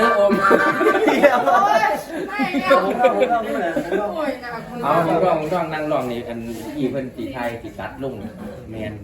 เอาผมร้องผมร้องนั่งร้องนี่อันอีเพิ่นสีไทยสีตัดลุงแมน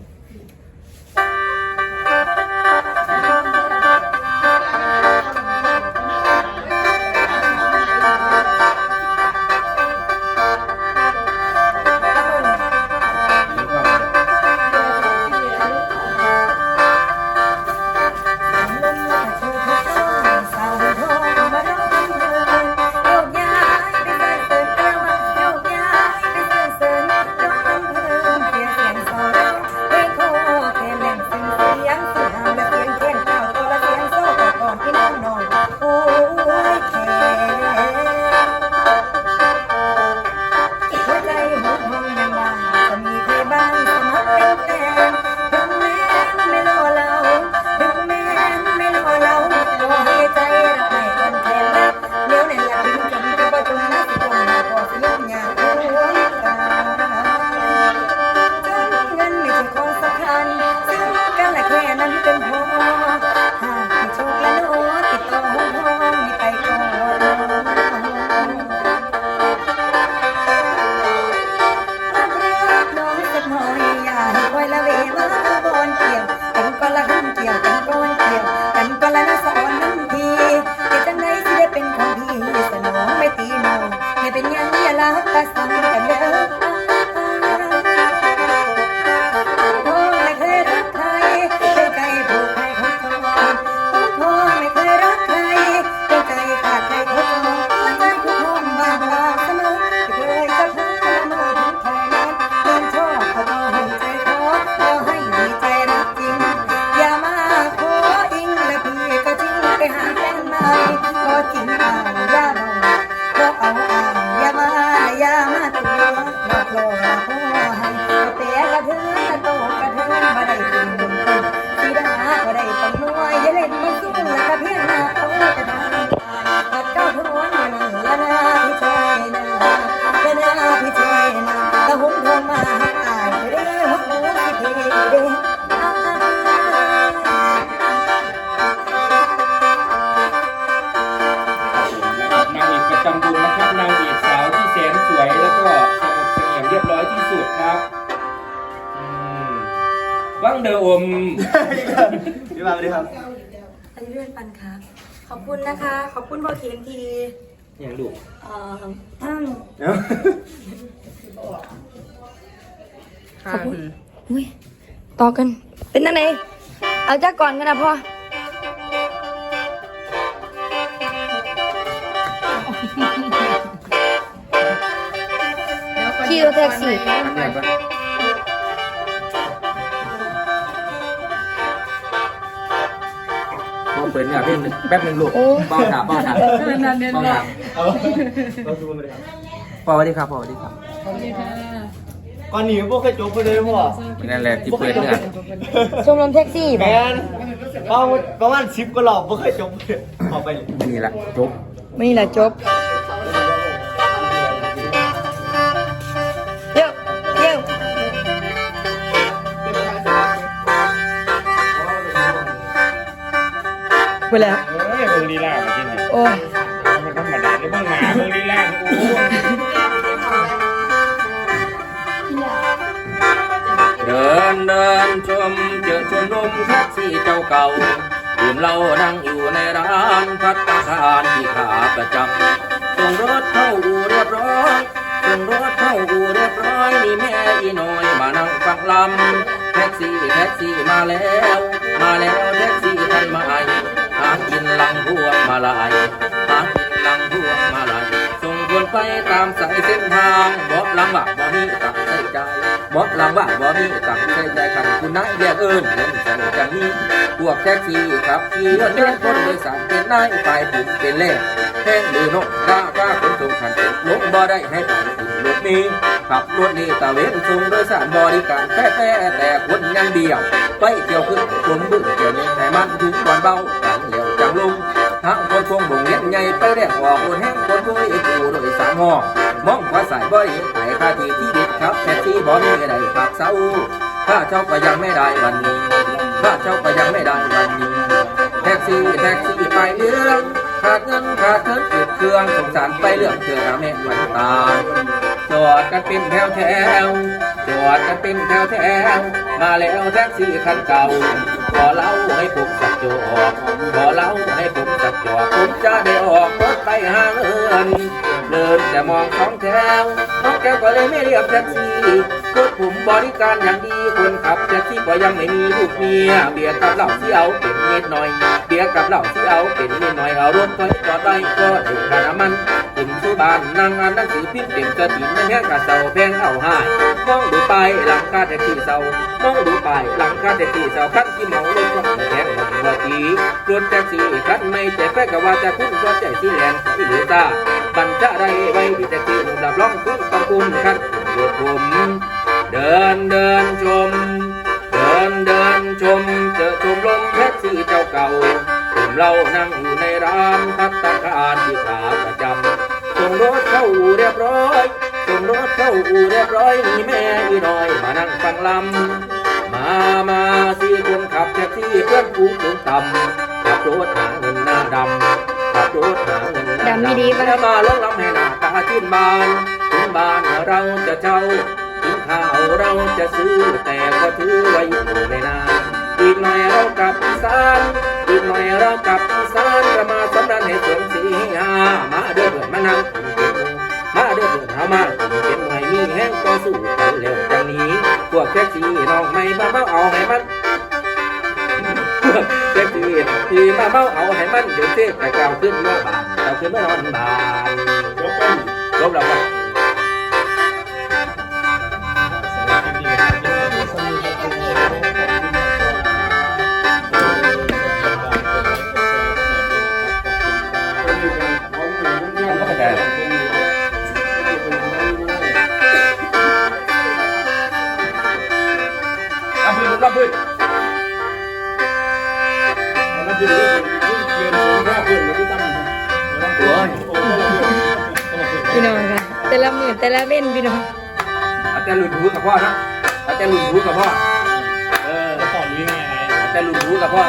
วังเดออมพี่มาสวัสดีครับอันนี้เรื่องปันครับ ขอบคุณนะคะ ขอบคุณพ่อเขียนทีอย่างลูกเอ่ออืมค่ะอุ้ยต่อกัน เป็นยังไงเอาจากก่อนกันนะพ่อขี่รถแท็กซี่ อันไหนปะพอเปิดเนี่ยพี่แป๊บหนึงลูกเป้าถามเป้าถามนั่นเน้นเป้าแหละถามเอาเราดูมาเลยครับปอสวัสดีครับปอสวัสดีครับสวัสดีค่ะก่อนหนีพวกเคยจบไปเลยพ่อนั่นแหละที่เปิดเนี่ยชมรมแท็กซี่แมแบบนประมาณประมาณสิบก็หลอกไม่เคยจบเลยออกไปเลยนี่แหละจบนี่แหละจบ ไปแล้ว เอ้ยเบิ่งลีลามาที่นี่โอ้ยมันธรรมดาเลยเบิ่งหมาเบิ่งลีลาโอ้โหเดินเดินชมเจอชมรมแท็กซี่เจ้าเก่าดื่มเหล้านั่งอยู่ในร้านพัตตาคารที่ขาประจำส่งรถเข้าอู่เรียบร้อยส่งรถเข้าอู่เรียบร้อยนี่แม่อีน้อยมานั่งฟังลำแท็กซี่แท็กซี่มาแล้ว มาแล้วแท็กซี่คันใหม่หากินห ลังพวงมาลายหากินลังพวงมาลายส่งคนไปตามสายเส้นทางบอกลังว่าบ่มีตังใช้จ่ายบอกลังว่าบ่มีตังใช้จ่ายคันคุณนายเรียกเอิ้นเงินสั่งจังนี้พวกแท็กซี่ขับขี่รถยนต์คนโดยสารเป็นนายฝ่ายผิดเป็นเล่แห้งหรือนกราคาขนส่งคันตกลงบ่ได้ให้ไปถึงรถมีขับรถนี่ตะเวนส่งโดยสารบริการแท้ๆแต่คนยังเดียว ไปเที่ยวขึ้นคนบึ้งเที่ยวนี้ให้มันถึงก่อนเบา บ่งเลี้ยงใหญ่ไปแรกออกคนแห้งคนด้วยกูโดยสารหอมองขวาสายบ่ได้ไอ้ค่าที่ที่เด็ดครับแท็กซี่บ่มีอะไรขับเศร้าถ้าเจ้าก็ยังไม่ได้วันนี้ถ้าเจ้าก็ยังไม่ได้วันนี้แท็กซี่แท็กซี่ไปเรื่องขาดเงินขาดเงินจุดเครื่องสงสารไปเรื่องเชื่อแม่วัญตาจอดกันเป็นแถวแถวจอดกันเป็นแถวแถวมาแล้วแท็กซี่คันเก่าขอเล่าให้ผมสัก จอกขอเล่าให้ผมสักจอกผมจะได้ออกรถไปหาเงินเดินแต่มองสองแถวน้องแก้วก็เลยไม่เรียกแท็กซี่รถผมบริการอย่างดีคนขับแท็กซี่ก็ยังไม่มีลูกเมียเบียร์กับเหล้าที่เอาเป็นเม็ดหน่อยเบียร์กับเหล้าที่เอาเป็นเม็ดหน่อยเอารถถอยจอดไว้ก็ถึงค่าน้ำมันถึงสุบานนั่งอ่านหนังสือพิมพ์เต็มกระถิ่นไม่แพงกะเสาแพงเอาหายมองดูไปหลังคาแท็กซี่เสามองดูไปหลังคาแท็กซี่เสาคันที่เมารถก็ ว่าทีรถแท็กซี่คันไม่แต่แฟกว่าจะคุ้มก็ใจที่แลนที่เหลือตาบันจะไรไว้ที่แท็กซี่หนุ่มดับร้องคุ้มต้องคุ้มคันรถผมเดินเดินชม เดินเดินชมเจอชมรมแท็กซี่เจ้าเก่ากลุ่มเรานั่งอยู่ในร้านพัตตาคารที่ขาประจำส่งรถเข้าอู่เรียบร้อยส่งรถเข้าอู่เรียบร้อยมีแม่อีน้อยมานั่งฟังลำมามา ขับแท็กซี่เพื่อนฝูงสูงต่ำขับรถหาเงินหน้าดำขับรถหาเงินหน้าดำไม่ดีปะแล้วมาลงลำให้หน้าตาชื่นบานถึงบ้านเราจะเช่าถึงข้าวเราจะซื้อแต่ก็ถือไว้อยู่ไม่นานอีกหน่อยเรากลับอีสานอีกหน่อยเรากลับอีสานจะมาสำนันให้สวมสีหามาเด้อเพื่อนมานั่งกินเกมมาเด้อเพื่อนเฮามากินเกมหน่อยมีแห้งก็สู้กันเร็วจังนี้พวกแท็กซี่น้องไม่มาเมาเอาให้มันเจ็บ ที่มาเมาเอาให้มันเดี๋ยวเจ๊แต่เก่าขึ้นเมื่อบานเก่าขึ้นเมื่อนอนบานจบแล้วครับรับ พี่น้องค่ะแต่ละมือแต่ละเว้นพี่น้องอาจารย์หลุดหูกับพ่อนะอาจารย์หลุดหูกับพ่อ เอออาจารย์หลุดหูกับพ่อ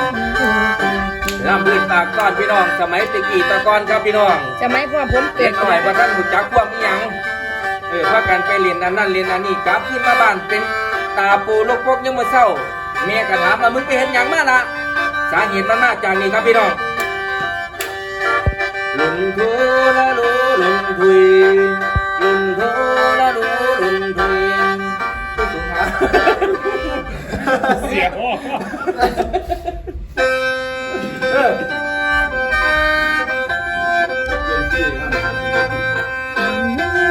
รับพื้นปากก้อนพี่น้อง สมัยตะกี้ตะกอนครับพี่น้องจะไม่พวกผมเกิเด็ดกหน่อยว่าท่านหูจักพวกนี้ยังเออพากันไปเรียนอันนั้นเรียนอันนี้กลับที่มาบ้านเป็นตาปูลูกพกยังมาเศร้าเมียก็ถามว่ามึงไปเห็นหยังมาละสาเหตุมันมาจากนี้ครับพี่น้องลุนทูละลู ลุนทุยลุนทูละลูลุนทุยผู้งหาเสียเออ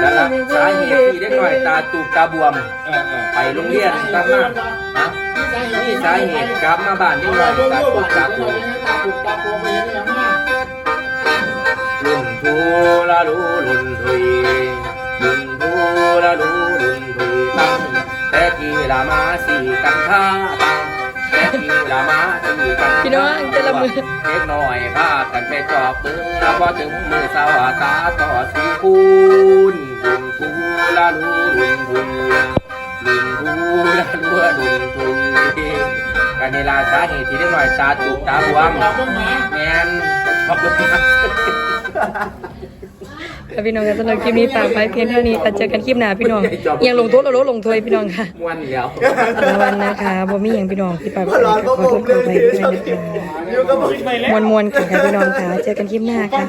นั่นละสาเหตุที่เด็กหน่อยตาตูบตาบวม ไปโรงเรียนกลับมาฮะนี่สาเหตุกลับมาบ้านเด็กหน่อยตาตูบตาบวมลุน ทูละลูลุนทุยลุนทูละลูลุนทุยตั้งแต่ที่ละมาสี่กันท่าตั้งแต่ที่ละมาสี่กันพี่น้องแต่ละมือเด็กน้อยพากันไปจอบมือพอถึงมือสาวตาต่อสู่คูนลุนทูละลูลุนทุยลุนทูละลูลุนทุยกันนี่ลาสาเหตุที่เด็กน้อยตาตุกตาบวมแมน ขอบคุณมากค่ะพี่น้องค่ะสำหรับคลิปนี้ฝากไว้เพียงเท่านี้ค่ะเจอกันคลิปหน้าพี่น้องยังลงโทษเราลดลงโทษพี่น้องค่ะม้วนเดียวสารวันนะคะบ่มีอย่างพี่น้องพี่ปากขอโทษขอโทษขอไปด้วยนะคะมวนมวนๆค่ะพี่น้องค่ะเจอกันคลิปหน้าค่ะ